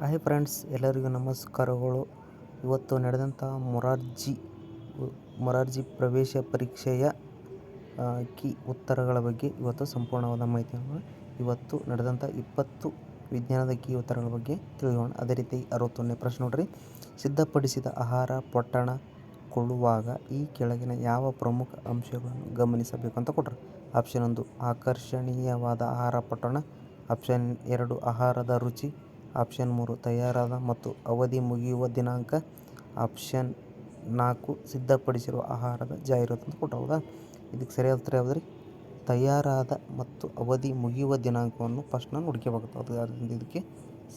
Hi friends, ಎಲ್ಲರಿಗೂ ನಮಸ್ಕಾರಗಳು. ಇವತ್ತು ನಡೆದಂಥ ಮೊರಾರ್ಜಿ ಮೊರಾರ್ಜಿ ಪ್ರವೇಶ ಪರೀಕ್ಷೆಯ ಕಿ ಉತ್ತರಗಳ ಬಗ್ಗೆ ಇವತ್ತು ಸಂಪೂರ್ಣವಾದ ಮಾಹಿತಿಯನ್ನು ಇವತ್ತು ನಡೆದಂಥ ಇಪ್ಪತ್ತು ವಿಜ್ಞಾನದ ಕಿ ಉತ್ತರಗಳ ಬಗ್ಗೆ ತಿಳಿಯೋಣ. ಅದೇ ರೀತಿ ಅರವತ್ತೊಂದನೇ ಪ್ರಶ್ನೆ ನೋಡ್ರಿ. ಸಿದ್ಧಪಡಿಸಿದ ಆಹಾರ ಪೊಟ್ಟಣ ಕೊಳ್ಳುವಾಗ ಈ ಕೆಳಗಿನ ಯಾವ ಪ್ರಮುಖ ಅಂಶಗಳನ್ನು ಗಮನಿಸಬೇಕು ಅಂತ ಕೊಟ್ಟರು ಆಪ್ಷನ್ ಒಂದು, ಆಕರ್ಷಣೀಯವಾದ ಆಹಾರ ಪೊಟ್ಟಣ. ಆಪ್ಷನ್ ಎರಡು, ಆಹಾರದ ರುಚಿ. ಆಪ್ಷನ್ ಮೂರು ತಯಾರಾದ ಮತ್ತು ಅವಧಿ ಮುಗಿಯುವ ದಿನಾಂಕ ಆಪ್ಷನ್ ನಾಲ್ಕು ಸಿದ್ಧಪಡಿಸಿರುವ ಆಹಾರದ ಜಾಹೀರಾತು ಅಂತ ಕೊಟ್ಟು ಹೌದಾ ಇದಕ್ಕೆ ಸರಿಯಾದ ಉತ್ತರ ಯಾವುದ್ರಿ? ತಯಾರಾದ ಮತ್ತು ಅವಧಿ ಮುಗಿಯುವ ದಿನಾಂಕವನ್ನು ಫಸ್ಟ್ ನಾನು ಹುಡುಕಬೇಕಾಗ್ತದೆ ಅದು ಅದರಿಂದ ಇದಕ್ಕೆ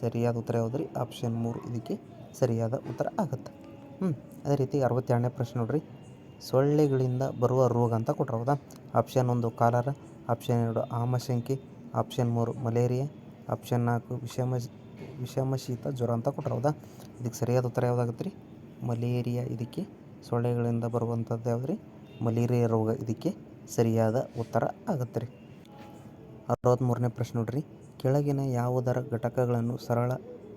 ಸರಿಯಾದ ಉತ್ತರ ಯಾವುದ್ರಿ? ಆಪ್ಷನ್ ಮೂರು ಇದಕ್ಕೆ ಸರಿಯಾದ ಉತ್ತರ ಆಗುತ್ತೆ. ಹ್ಞೂ ಅದೇ ರೀತಿ ಅರವತ್ತೆರಡನೇ ಪ್ರಶ್ನೆ ನೋಡ್ರಿ. ಸೊಳ್ಳೆಗಳಿಂದ ಬರುವ ರೋಗ ಅಂತ ಹೌದಾ ಆಪ್ಷನ್ ಒಂದು ಕಾಲರ, ಆಪ್ಷನ್ ಎರಡು ಆಮಶಂಕೆ, ಆಪ್ಷನ್ ಮೂರು ಮಲೇರಿಯಾ, ಆಪ್ಷನ್ ನಾಲ್ಕು ವಿಷಮ ವಿಷಮ ಶೀತ, ಜ್ವರ ಅಂತ ಕೊಟ್ಟರು ಹೌದಾ? ಇದಕ್ಕೆ ಸರಿಯಾದ ಉತ್ತರ ಯಾವುದಾಗುತ್ತೆ ರೀ? ಮಲೇರಿಯಾ ಇದಕ್ಕೆ ಸೊಳ್ಳೆಗಳಿಂದ ಬರುವಂಥದ್ದು ಯಾವ್ದು ರೀ ಮಲೇರಿಯಾ ರೋಗ ಇದಕ್ಕೆ ಸರಿಯಾದ ಉತ್ತರ ಆಗುತ್ತೆ ರೀ. ಅರವತ್ತ್ಮೂರನೇ ಪ್ರಶ್ನೆ ನೋಡ್ರಿ. ಕೆಳಗಿನ ಯಾವುದರ ಘಟಕಗಳನ್ನು ಸರಳ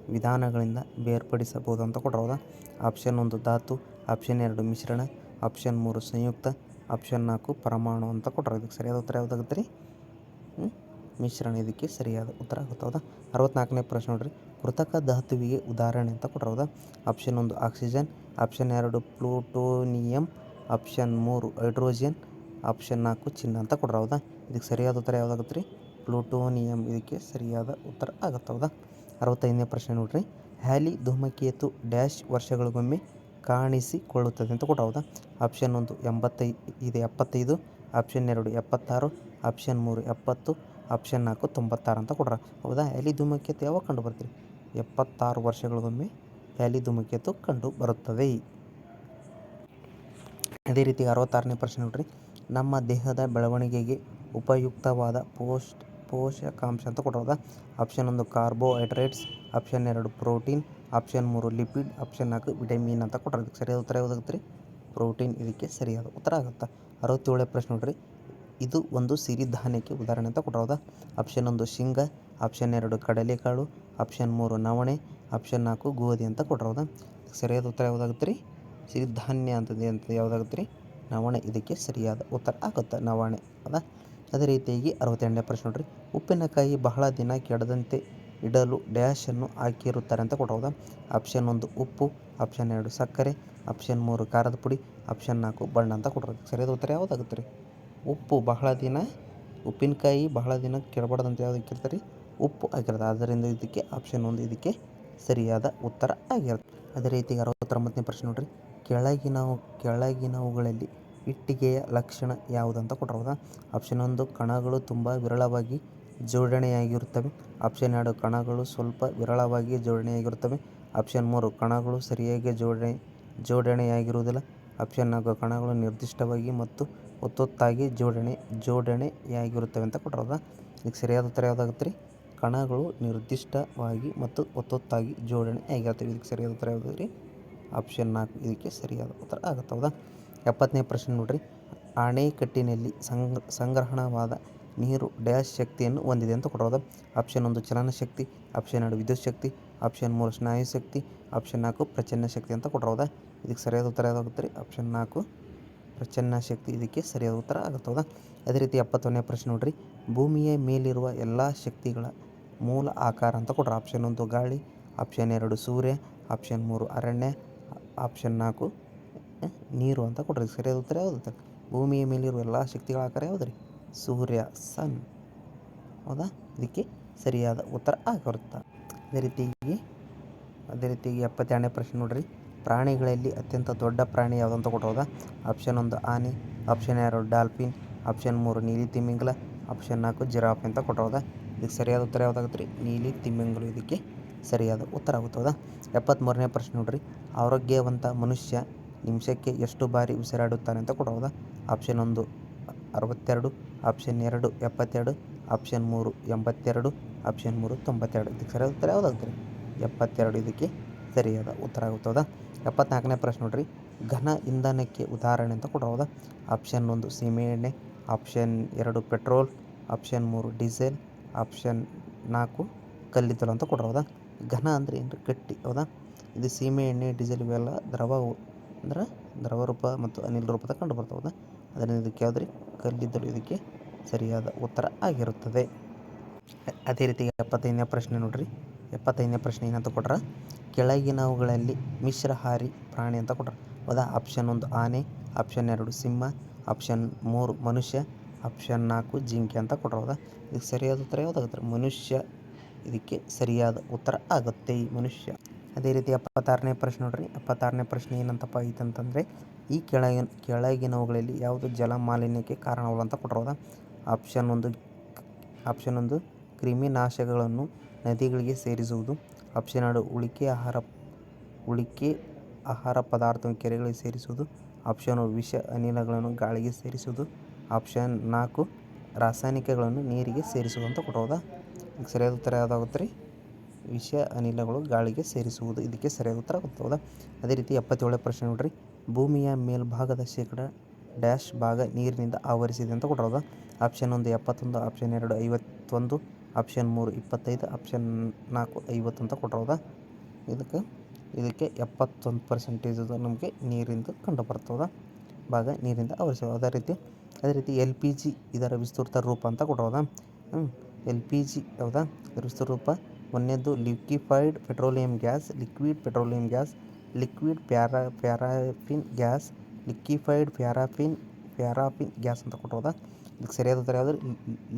ವಿಧಾನಗಳಿಂದ ಬೇರ್ಪಡಿಸಬಹುದು ಅಂತ ಕೊಟ್ಟರು ಹೌದಾ? ಆಪ್ಷನ್ ಒಂದು ಧಾತು, ಆಪ್ಷನ್ ಎರಡು ಮಿಶ್ರಣ, ಆಪ್ಷನ್ ಮೂರು ಸಂಯುಕ್ತ, ಆಪ್ಷನ್ ನಾಲ್ಕು ಪರಮಾಣು ಅಂತ ಕೊಟ್ಟರು ಇದಕ್ಕೆ ಸರಿಯಾದ ಉತ್ತರ ಯಾವುದಾಗುತ್ತೆ ರೀ? ಮಿಶ್ರಣ ಇದಕ್ಕೆ ಸರಿಯಾದ ಉತ್ತರ ಆಗುತ್ತೆ, ಹೌದಾ? ಅರವತ್ನಾಲ್ಕನೇ ಪ್ರಶ್ನೆ ನೋಡ್ರಿ. ಕೃತಕ ಧಾತುವಿಗೆ ಉದಾಹರಣೆ ಅಂತ ಕೊಟ್ಟರು ಹೌದಾ? ಆಪ್ಷನ್ ಒಂದು ಆಕ್ಸಿಜನ್ ಆಪ್ಷನ್ ಎರಡು ಪ್ಲೂಟೋನಿಯಂ ಆಪ್ಷನ್ ಮೂರು ಹೈಡ್ರೋಜನ್ ಆಪ್ಷನ್ ನಾಲ್ಕು ಚಿನ್ನ ಅಂತ ಕೊಟ್ರು ಹೌದಾ? ಇದಕ್ಕೆ ಸರಿಯಾದ ಉತ್ತರ ಯಾವುದಾಗುತ್ತೆ ರೀ? ಪ್ಲೂಟೋನಿಯಂ ಇದಕ್ಕೆ ಸರಿಯಾದ ಉತ್ತರ ಆಗುತ್ತೆ, ಹೌದಾ? ಅರವತ್ತೈದನೇ ಪ್ರಶ್ನೆ ನೋಡ್ರಿ. ಹ್ಯಾಲಿ ಧೂಮಕೇತು ಡ್ಯಾಶ್ ವರ್ಷಗಳಿಗೊಮ್ಮೆ ಕಾಣಿಸಿಕೊಳ್ಳುತ್ತದೆ ಅಂತ ಕೊಟ್ರು ಹೌದಾ? ಆಪ್ಷನ್ ಒಂದು ಎಂಬತ್ತೈ, ಇದು ಎಪ್ಪತ್ತೈದು ಆಪ್ಷನ್ ಎರಡು ಎಪ್ಪತ್ತಾರು ಆಪ್ಷನ್ ಮೂರು ಎಪ್ಪತ್ತು ಆಪ್ಷನ್ ನಾಲ್ಕು, ತೊಂಬತ್ತಾರು ಅಂತ ಕೊಡ್ರ. ಹೌದಾ? ಹ್ಯಾಲಿ ಧೂಮಕೇತು ಯಾವಾಗ ಕಂಡು ಬರ್ತೀರಿ? ಎಪ್ಪತ್ತಾರು ವರ್ಷಗಳಿಗೊಮ್ಮೆ ಹ್ಯಾಲಿ ಧೂಮಕೇತು ಕಂಡು ಬರುತ್ತದೆ ಅದೇ ರೀತಿ ಅರವತ್ತಾರನೇ ಪ್ರಶ್ನೆ ನೋಡ್ರಿ. ನಮ್ಮ ದೇಹದ ಬೆಳವಣಿಗೆಗೆ ಉಪಯುಕ್ತವಾದ ಪೋಸ್ಟ್ ಪೋಷಕಾಂಶ ಅಂತ ಕೊಟ್ಟಿರೋದ ಆಪ್ಷನ್ ಒಂದು ಕಾರ್ಬೋಹೈಡ್ರೇಟ್ಸ್, ಆಪ್ಷನ್ ಎರಡು ಪ್ರೋಟೀನ್, ಆಪ್ಷನ್ ಮೂರು ಲಿಪಿಡ್, ಆಪ್ಷನ್ ನಾಲ್ಕು ವಿಟಮಿನ್ ಅಂತ ಕೊಟ್ಟರೆ ಸರಿಯಾದ ಉತ್ತರ ಯಾವುದಾಗುತ್ತೆ ರೀ? ಪ್ರೋಟೀನ್. ಇದಕ್ಕೆ ಸರಿಯಾದ ಉತ್ತರ ಆಗುತ್ತೆ? ಅರವತ್ತೇಳನೇ ಪ್ರಶ್ನೆ ನೋಡ್ರಿ. ಇದು ಒಂದು ಸಿರಿಧಾನ್ಯಕ್ಕೆ ಉದಾಹರಣೆ ಅಂತ ಕೊಟ್ಟಿರೋದ ಆಪ್ಷನ್ ಒಂದು ಶೇಂಗ ಆಪ್ಷನ್ ಎರಡು ಕಡಲೆಕಾಳು ಆಪ್ಷನ್ ಮೂರು ನವಣೆ ಆಪ್ಷನ್ ನಾಲ್ಕು ಗೋಧಿ ಅಂತ ಕೊಟ್ಟಿರೋದ ಸರಿಯಾದ ಉತ್ತರ ಯಾವುದಾಗುತ್ತೆ ರೀ? ಸಿರಿಧಾನ್ಯ ಅಂತದ್ದು ಅಂತ ಯಾವುದಾಗುತ್ತೆ ರೀ? ನವಣೆ, ಇದಕ್ಕೆ ಸರಿಯಾದ ಉತ್ತರ ಆಗುತ್ತೆ, ನವಣೆ ಅದ ಅದೇ ರೀತಿಯಾಗಿ ಅರವತ್ತೆರಡನೇ ಪ್ರಶ್ನೆ ನೋಡ್ರಿ. ಉಪ್ಪಿನಕಾಯಿ ಬಹಳ ದಿನ ಕೆಡದಂತೆ ಇಡಲು ಡ್ಯಾಶನ್ನು ಹಾಕಿರುತ್ತಾರೆ ಅಂತ ಕೊಟ್ಟೌದಾ ಆಪ್ಷನ್ ಒಂದು ಉಪ್ಪು ಆಪ್ಷನ್ ಎರಡು ಸಕ್ಕರೆ ಆಪ್ಷನ್ ಮೂರು ಖಾರದ ಪುಡಿ ಆಪ್ಷನ್ ನಾಲ್ಕು ಬಣ್ಣ ಅಂತ ಕೊಟ್ಟರು ಸರಿಯಾದ ಉತ್ತರ ಯಾವುದಾಗುತ್ತೆ ರೀ? ಉಪ್ಪು ಬಹಳ ದಿನ, ಉಪ್ಪಿನಕಾಯಿ ಬಹಳ ದಿನ ಕೆಡಬಾರ್ದಂತ ಯಾವ್ದು ಹಾಕಿರ್ತಾರೆ, ಉಪ್ಪು ಆಗಿರ್ತದೆ ಆದ್ದರಿಂದ ಇದಕ್ಕೆ ಆಪ್ಷನ್ ಒಂದು, ಇದಕ್ಕೆ ಸರಿಯಾದ ಉತ್ತರ ಆಗಿರುತ್ತೆ. ಅದೇ ರೀತಿ ಅರವತ್ತೊಂಬತ್ತನೇ ಪ್ರಶ್ನೆ ನೋಡ್ರಿ. ಕೆಳಗಿನ ಕೆಳಗಿನವುಗಳಲ್ಲಿ ಇಟ್ಟಿಗೆಯ ಲಕ್ಷಣ ಯಾವುದಂತ ಕೊಟ್ಟಿರೋದ? ಆಪ್ಷನ್ ಒಂದು, ಕಣಗಳು ತುಂಬ ವಿರಳವಾಗಿ ಜೋಡಣೆಯಾಗಿರುತ್ತವೆ. ಆಪ್ಷನ್ ಎರಡು, ಕಣಗಳು ಸ್ವಲ್ಪ ವಿರಳವಾಗಿ ಜೋಡಣೆಯಾಗಿರುತ್ತವೆ. ಆಪ್ಷನ್ ಮೂರು, ಕಣಗಳು ಸರಿಯಾಗಿ ಜೋಡಣೆ, ಜೋಡಣೆಯಾಗಿರುವುದಿಲ್ಲ. ಆಪ್ಷನ್ ನಾಲ್ಕು, ಕಣಗಳು ನಿರ್ದಿಷ್ಟವಾಗಿ ಮತ್ತು ಒತ್ತೊತ್ತಾಗಿ ಜೋಡಣೆ, ಜೋಡಣೆಯಾಗಿರುತ್ತವೆ ಅಂತ ಕೊಟ್ಟಿರೋದಾ ಇದಕ್ಕೆ ಸರಿಯಾದ ಉತ್ತರ ಯಾವುದಾಗುತ್ತೆ ರೀ? ಕಣಗಳು ನಿರ್ದಿಷ್ಟವಾಗಿ ಮತ್ತು ಒತ್ತೊತ್ತಾಗಿ ಜೋಡಣೆ ಆಗಿರುತ್ತವೆ. ಇದಕ್ಕೆ ಸರಿಯಾದ ಉತ್ತರ ಯಾವುದು ರೀ? ಆಪ್ಷನ್ ನಾಲ್ಕು. ಇದಕ್ಕೆ ಸರಿಯಾದ ಉತ್ತರ ಆಗುತ್ತೆ ಹೌದಾ ಎಪ್ಪತ್ತನೇ ಪ್ರಶ್ನೆ ನೋಡ್ರಿ. ಅಣೆಕಟ್ಟಿನಲ್ಲಿ ಸಂಗ್ರ, ಸಂಗ್ರಹಣವಾದ ನೀರು ಡ್ಯಾಶ್ ಶಕ್ತಿಯನ್ನು ಹೊಂದಿದೆ ಅಂತ ಕೊಡೋದು ಆಪ್ಷನ್ ಒಂದು ಚಲನ ಶಕ್ತಿ, ಆಪ್ಷನ್ ಎರಡು ವಿದ್ಯುತ್ ಶಕ್ತಿ, ಆಪ್ಷನ್ ಮೂರು ಸ್ನಾಯು ಶಕ್ತಿ, ಆಪ್ಷನ್ ನಾಲ್ಕು ಪ್ರಚನ್ನ ಶಕ್ತಿ ಅಂತ ಕೊಟ್ಟಿರೋದ ಇದಕ್ಕೆ ಸರಿಯಾದ ಉತ್ತರ ಯಾವುದಾಗುತ್ತೆ ರೀ? ಆಪ್ಷನ್ ನಾಲ್ಕು. ಪ್ರಚನ್ನ ಶಕ್ತಿ ಇದಕ್ಕೆ ಸರಿಯಾದ ಉತ್ತರ ಆಗುತ್ತೆ ಹೌದಾ ಅದೇ ರೀತಿ ಎಪ್ಪತ್ತೊಂದನೇ ಪ್ರಶ್ನೆ ನೋಡ್ರಿ. ಭೂಮಿಯ ಮೇಲಿರುವ ಎಲ್ಲ ಶಕ್ತಿಗಳ ಮೂಲ ಆಕಾರ ಅಂತ ಕೊಡ್ರಿ. ಆಪ್ಷನ್ ಒಂದು ಗಾಳಿ ಆಪ್ಷನ್ ಎರಡು ಸೂರ್ಯ ಆಪ್ಷನ್ ಮೂರು ಅರಣ್ಯ ಆಪ್ಷನ್ ನಾಲ್ಕು ನೀರು ಅಂತ ಕೊಟ್ರಿ ಸರಿಯಾದ ಉತ್ತರ ಯಾವುದು? ಭೂಮಿಯ ಮೇಲಿರುವ ಎಲ್ಲ ಶಕ್ತಿಗಳ ಆಕಾರ ಯಾವುದು ರೀ? ಸೂರ್ಯ ಸನ್ ಹೌದಾ? ಇದಕ್ಕೆ ಸರಿಯಾದ ಉತ್ತರ ಆಗಿರುತ್ತೆ ಅದೇ ರೀತಿಯಾಗಿ ಅದೇ ರೀತಿಯಾಗಿ ಎಪ್ಪತ್ತೆರಡನೇ ಪ್ರಶ್ನೆ ನೋಡ್ರಿ. ಪ್ರಾಣಿಗಳಲ್ಲಿ ಅತ್ಯಂತ ದೊಡ್ಡ ಪ್ರಾಣಿ ಯಾವುದು ಅಂತ ಕೊಟ್ಟೋದಾ ಆಪ್ಷನ್ ಒಂದು ಆನೆ, ಆಪ್ಷನ್ ಎರಡು ಡಾಲ್ಫಿನ್, ಆಪ್ಷನ್ ಮೂರು ನೀಲಿ ತಿಮಿಂಗಲ, ಆಪ್ಷನ್ ನಾಲ್ಕು ಜಿರಾಫ್ ಅಂತ ಕೊಟ್ಟೋದಾ ಇದಕ್ಕೆ ಸರಿಯಾದ ಉತ್ತರ ಯಾವುದಾಗುತ್ತೆ ರೀ? ನೀಲಿ ತಿಮಿಂಗಲ ಇದಕ್ಕೆ ಸರಿಯಾದ ಉತ್ತರ ಆಗುತ್ತೆ ಹೌದಾ? ಎಪ್ಪತ್ತ್ಮೂರನೇ ಪ್ರಶ್ನೆ ನೋಡ್ರಿ. ಆರೋಗ್ಯವಂತ ಮನುಷ್ಯ ನಿಮಿಷಕ್ಕೆ ಎಷ್ಟು ಬಾರಿ ಉಸಿರಾಡುತ್ತಾನೆ ಅಂತ ಕೊಡೋದಾ ಆಪ್ಷನ್ ಒಂದು ಅರವತ್ತೆರಡು, ಆಪ್ಷನ್ ಎರಡು ಎಪ್ಪತ್ತೆರಡು, ಆಪ್ಷನ್ ಮೂರು ಎಂಬತ್ತೆರಡು, ಆಪ್ಷನ್ ಮೂರು ತೊಂಬತ್ತೆರಡು. ಇದಕ್ಕೆ ಸರಿಯಾದ ಉತ್ತರ ಯಾವುದಾಗುತ್ತೆ ರೀ? ಎಪ್ಪತ್ತೆರಡು ಇದಕ್ಕೆ ಸರಿಯಾದ ಉತ್ತರ ಆಗುತ್ತೆ ಹೌದಾ? ಎಪ್ಪತ್ನಾಲ್ಕನೇ ಪ್ರಶ್ನೆ ನೋಡ್ರಿ. ಘನ ಇಂಧನಕ್ಕೆ ಉದಾಹರಣೆ ಅಂತ ಕೊಡೋದಾ ಆಪ್ಷನ್ ಒಂದು ಸೀಮೆಎಣ್ಣೆ ಆಪ್ಷನ್ ಎರಡು ಪೆಟ್ರೋಲ್ ಆಪ್ಷನ್ ಮೂರು ಡೀಸೆಲ್ ಆಪ್ಷನ್ ನಾಲ್ಕು ಕಲ್ಲಿದ್ದಲು ಅಂತ ಕೊಟ್ಟಿರೋದಾ ಘನ ಅಂದರೆ ಏನು ಗಟ್ಟಿ ಹೌದಾ? ಇದು ಸೀಮೆ ಎಣ್ಣೆ ಡೀಸೆಲ್ ಇವೆಲ್ಲ ದ್ರವ ಅಂದ್ರೆ ದ್ರವ ರೂಪ ಮತ್ತು ಅನಿಲ ರೂಪದಾಗ ಕಂಡು ಬರ್ತಾವೆ ಹೌದಾ? ಅದರಿಂದ ಇದಕ್ಕೆ ಯಾವುದ್ರಿ? ಕಲ್ಲಿದ್ದಲು ಇದಕ್ಕೆ ಸರಿಯಾದ ಉತ್ತರ ಆಗಿರುತ್ತದೆ. ಅದೇ ರೀತಿ ಎಪ್ಪತ್ತೈದನೇ ಪ್ರಶ್ನೆ ನೋಡ್ರಿ. ಎಪ್ಪತ್ತೈದನೇ ಪ್ರಶ್ನೆ ಏನಂತ ಕೊಟ್ರ? ಕೆಳಗಿನವುಗಳಲ್ಲಿ ಮಿಶ್ರಹಾರಿ ಪ್ರಾಣಿ ಅಂತ ಕೊಟ್ರ. ಹೌದಾ ಆಪ್ಷನ್ ಒಂದು ಆನೆ, ಆಪ್ಷನ್ ಎರಡು ಸಿಂಹ, ಆಪ್ಷನ್ ಮೂರು ಮನುಷ್ಯ, ಆಪ್ಷನ್ ನಾಲ್ಕು ಜಿಂಕೆ ಅಂತ ಕೊಟ್ರ ಹೌದಾ ಇದಕ್ಕೆ ಸರಿಯಾದ ಉತ್ತರ ಯಾವುದಾಗುತ್ತೆ ಮನುಷ್ಯ. ಇದಕ್ಕೆ ಸರಿಯಾದ ಉತ್ತರ ಆಗುತ್ತೆ ಈ ಮನುಷ್ಯ. ಅದೇ ರೀತಿ ಎಪ್ಪತ್ತಾರನೇ ಪ್ರಶ್ನೆ ನೋಡ್ರಿ. ಎಪ್ಪತ್ತಾರನೇ ಪ್ರಶ್ನೆ ಏನಂತಪ್ಪ ಐತಂತಂದರೆ, ಈ ಕೆಳಗಿನ, ಕೆಳಗಿನವುಗಳಲ್ಲಿ ಯಾವುದು ಜಲ ಮಾಲಿನ್ಯಕ್ಕೆ ಕಾರಣವಲ್ಲ ಅಂತ ಕೊಟ್ಟಿರೋದ ಆಪ್ಷನ್ ಒಂದು ಆಪ್ಷನ್ ಒಂದು ಕ್ರಿಮಿನಾಶಕಗಳನ್ನು ನದಿಗಳಿಗೆ ಸೇರಿಸುವುದು. ಆಪ್ಷನ್ ಎರಡು, ಉಳಿಕೆ ಆಹಾರ ಉಳಿಕೆ ಆಹಾರ ಪದಾರ್ಥವನ್ನು ಕೆರೆಗಳಿಗೆ ಸೇರಿಸುವುದು. ಆಪ್ಷನ್ ವಿಷ ಅನಿಲಗಳನ್ನು ಗಾಳಿಗೆ ಸೇರಿಸುವುದು. ಆಪ್ಷನ್ ನಾಲ್ಕು, ರಾಸಾಯನಿಕಗಳನ್ನು ನೀರಿಗೆ ಸೇರಿಸುವುದು ಅಂತ ಕೊಟ್ಟಿರೋದ ಇದಕ್ಕೆ ಸರಿಯಾದ ಉತ್ತರ ಯಾವುದಾಗುತ್ತೆ ವಿಷ ಅನಿಲಗಳು ಗಾಳಿಗೆ ಸೇರಿಸುವುದು. ಇದಕ್ಕೆ ಸರಿಯಾದ ಉತ್ತರ ಗೊತ್ತೌದಾ ಅದೇ ರೀತಿ ಎಪ್ಪತ್ತೇಳನೇ ಪ್ರಶ್ನೆ ನೋಡ್ರಿ. ಭೂಮಿಯ ಮೇಲ್ಭಾಗದ ಶೇಕಡ ಡ್ಯಾಶ್ ಭಾಗ ನೀರಿನಿಂದ ಆವರಿಸಿದೆ ಅಂತ ಕೊಟ್ಟಿರೋದು ಆಪ್ಷನ್ ಒಂದು, ಎಪ್ಪತ್ತೊಂದು, ಆಪ್ಷನ್ ಎರಡು, ಐವತ್ತೊಂದು ಆಪ್ಷನ್ ಮೂರು, ಇಪ್ಪತ್ತೈದು ಆಪ್ಷನ್ ನಾಲ್ಕು, ಐವತ್ತು ಅಂತ ಕೊಟ್ಟಿರೋದ ಇದಕ್ಕೆ ಇದಕ್ಕೆ ಎಪ್ಪತ್ತೊಂದು ಪರ್ಸೆಂಟೇಜ್ ನಮಗೆ ನೀರಿಂದು ಕಂಡು ಬರ್ತದೆ ಭಾಗ ನೀರಿಂದ ಅವಶ್ಯ ಅದೇ ರೀತಿ ಅದೇ ರೀತಿ ಎಲ್ ಪಿ ಜಿ ಇದರ ವಿಸ್ತೃತ ರೂಪ ಅಂತ ಕೊಟ್ಟಿರೋದ ಎಲ್ ಪಿ ಜಿ ಹೌದಾ? ಇದರ ವಿಸ್ತೃತ ರೂಪ, ಒಂದನೇದು liquefied petroleum gas liquid petroleum gas liquid para paraffin gas liquefied paraffin paraffin gas ಅಂತ ಕೊಟ್ಟಿರೋದ. ಇದಕ್ಕೆ ಸರಿಯಾದ ಉತ್ತರ ಯಾವುದು?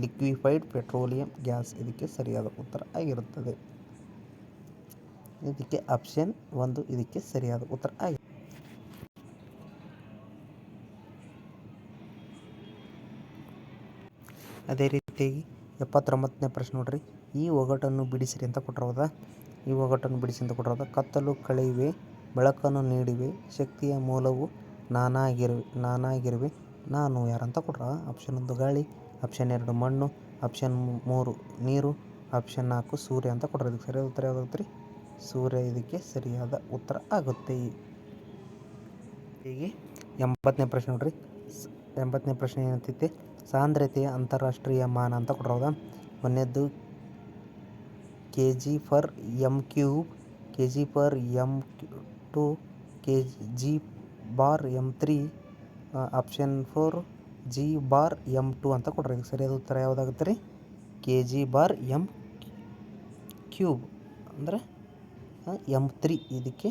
Liquefied petroleum gas. ಇದಕ್ಕೆ ಸರಿಯಾದ ಉತ್ತರ ಆಗಿರುತ್ತದೆ. ಇದಕ್ಕೆ ಆಪ್ಷನ್ ಒಂದು, ಇದಕ್ಕೆ ಸರಿಯಾದ ಉತ್ತರ ಆಗಿದೆ ಅದೇ ರೀತಿಯಾಗಿ ಎಪ್ಪತ್ತೊಂಬತ್ತನೇ ಪ್ರಶ್ನೆ ನೋಡ್ರಿ. ಈ ಒಗಟನ್ನು ಬಿಡಿಸಿರಿ ಅಂತ ಕೊಟ್ಟಿರೋದ. ಈ ಒಗಟನ್ನು ಬಿಡಿಸಿ ಅಂತ ಕೊಟ್ಟಿರೋದ. ಕತ್ತಲು ಕಳೆಯುವೆ, ಬೆಳಕನ್ನು ನೀಡಿವೆ, ಶಕ್ತಿಯ ಮೂಲವು ನಾನಾಗಿರುವೆ ನಾನಾಗಿರುವೆ. ನಾನು ಯಾರಂತ ಕೊಟ್ರ ಆಪ್ಷನ್ ಒಂದು ಗಾಳಿ ಆಪ್ಷನ್ ಎರಡು ಮಣ್ಣು ಆಪ್ಷನ್ ಮೂರು ನೀರು ಆಪ್ಷನ್ ನಾಲ್ಕು ಸೂರ್ಯ ಅಂತ ಕೊಟ್ರೆ ಇದಕ್ಕೆ ಸರಿಯಾದ ಉತ್ತರ ಯಾವ್ದಾಗುತ್ತೆ ರೀ ಸೂರ್ಯ ಇದಕ್ಕೆ ಸರಿಯಾದ ಉತ್ತರ ಆಗುತ್ತೆ. ಹೀಗೆ ಎಂಬತ್ತನೇ ಪ್ರಶ್ನೆ ನೋಡ್ರಿ. ಎಂಬತ್ತನೇ ಪ್ರಶ್ನೆ ಏನಂತೈತಿ? ಸಾಂದ್ರತೆಯ ಅಂತಾರಾಷ್ಟ್ರೀಯ ಮಾನ ಅಂತ ಕೊಟ್ಟಿರೋದ ಒಂದನೇದ್ದು K G per M cube K G per M two K G bar M three option four G bar M two ಅಂತ ಕೊಡ್ರಿ. ಇದಕ್ಕೆ ಸರಿಯಾದ ಉತ್ತರ ಯಾವುದಾಗುತ್ತೆ ರೀ? K G bar M cube ಅಂದರೆ ಎಂ ತ್ರೀ ಇದಕ್ಕೆ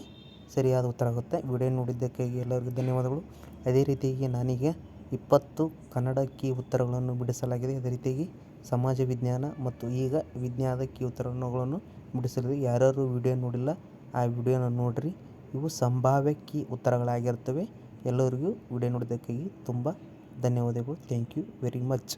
ಸರಿಯಾದ ಉತ್ತರ ಆಗುತ್ತೆ. ವಿಡಿಯೋ ನೋಡಿದ್ದಕ್ಕಾಗಿ ಎಲ್ಲರಿಗೂ ಧನ್ಯವಾದಗಳು. ಅದೇ ರೀತಿಯಾಗಿ ನನಗೆ ಇಪ್ಪತ್ತು ಕನ್ನಡ ಕೀ ಉತ್ತರಗಳನ್ನು ಬಿಡಿಸಲಾಗಿದೆ. ಅದೇ ರೀತಿಯಾಗಿ ಸಮಾಜ ವಿಜ್ಞಾನ ಮತ್ತು ಈಗ ವಿಜ್ಞಾನದ ಕೀ ಉತ್ತರಗಳನ್ನು ಬಿಡಿಸಲಿದೆ. ಯಾರ್ಯಾರು ವಿಡಿಯೋ ನೋಡಿಲ್ಲ, ಆ ವಿಡಿಯೋನ ನೋಡಿರಿ. ಇವು ಸಂಭಾವ್ಯ ಕೀ ಉತ್ತರಗಳಾಗಿರ್ತವೆ. ಎಲ್ಲರಿಗೂ ವಿಡಿಯೋ ನೋಡಿದ್ದಕ್ಕಾಗಿ ತುಂಬ ಧನ್ಯವಾದಗಳು. Thank you very much